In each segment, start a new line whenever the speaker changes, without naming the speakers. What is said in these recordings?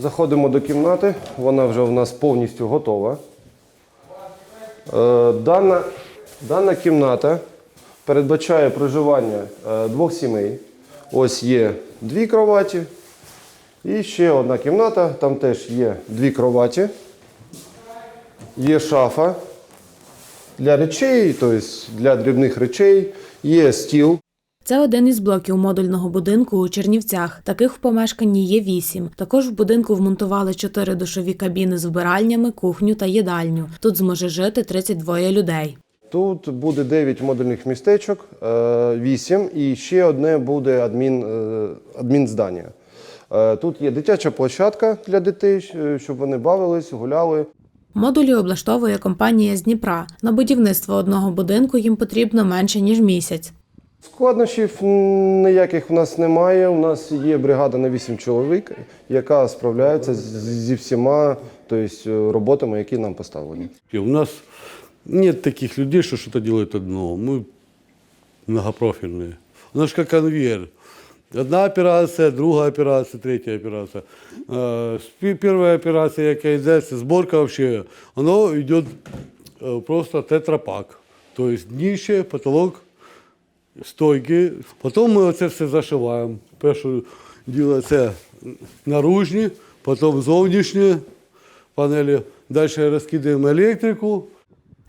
Заходимо до кімнати, вона вже у нас повністю готова. Е, Дана, дана кімната передбачає проживання е, двох сімей. Ось є дві кроваті. І ще одна кімната, там теж є дві кроваті. Є шафа для речей, тобто для дрібних речей, є стіл.
Це один із блоків модульного будинку у Чернівцях. Таких в помешканні є вісім. Також в будинку вмонтували чотири душові кабіни з вбиральнями, кухню та їдальню. Тут зможе жити 32 людей.
Тут буде 9 модульних містечок, 8, і ще одне буде адмін, е, адмінздання. Е, Тут є дитяча площадка для дітей, е, щоб вони бавились, гуляли.
Модулі облаштовує компанія з Дніпра. На будівництво одного будинку їм потрібно менше ніж місяць.
Складнощів ніяких в нас немає. У нас є бригада на 8 чоловік, яка справляється зі всіма тобто, роботами, які нам поставлені.
И у нас нет таких людей, что что-то делают одно. Мы многопрофильные. У нас как конвейер. Одна операція, друга операція, третя операція. Е, Перша операція, яка йде, це зборка вообще, воно йде е, просто тетрапак. Тобто дніще, потолок, стойки. Потім ми це все зашиваємо. Перше діло це наружні, потім зовнішні панелі. Далі розкидаємо електрику.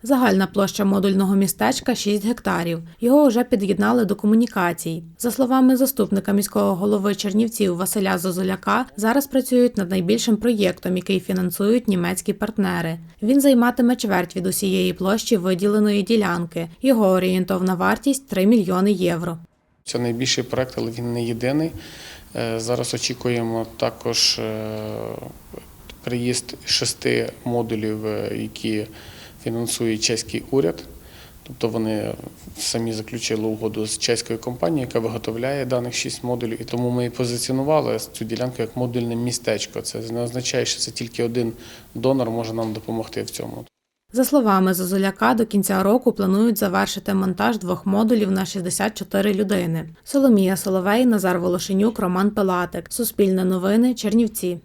Загальна площа модульного містечка 6 гектарів. Його вже під'єднали до комунікацій. За словами заступника міського голови Чернівців Василя Зозуляка, зараз працюють над найбільшим проєктом, який фінансують німецькі партнери. Він займатиме чверть від усієї площі виділеної ділянки. Його орієнтовна вартість 3 мільйони євро.
Це найбільший проект, але він не єдиний. Е, Зараз очікуємо також е, приїзд шести модулів, е, які фінансує чеський уряд. Тобто вони самі заключили угоду з чеською компанією, яка виготовляє даних шість модулів, і тому ми і позиціонували цю ділянку як модульне містечко. Це не означає, що це тільки один донор може нам допомогти в цьому.
За словами Зозуляка, до кінця року планують завершити монтаж двох модулів на 64 людини. Соломія Соловей, Назар Волошенюк, Роман Пилатик. Суспільне новини, Чернівці.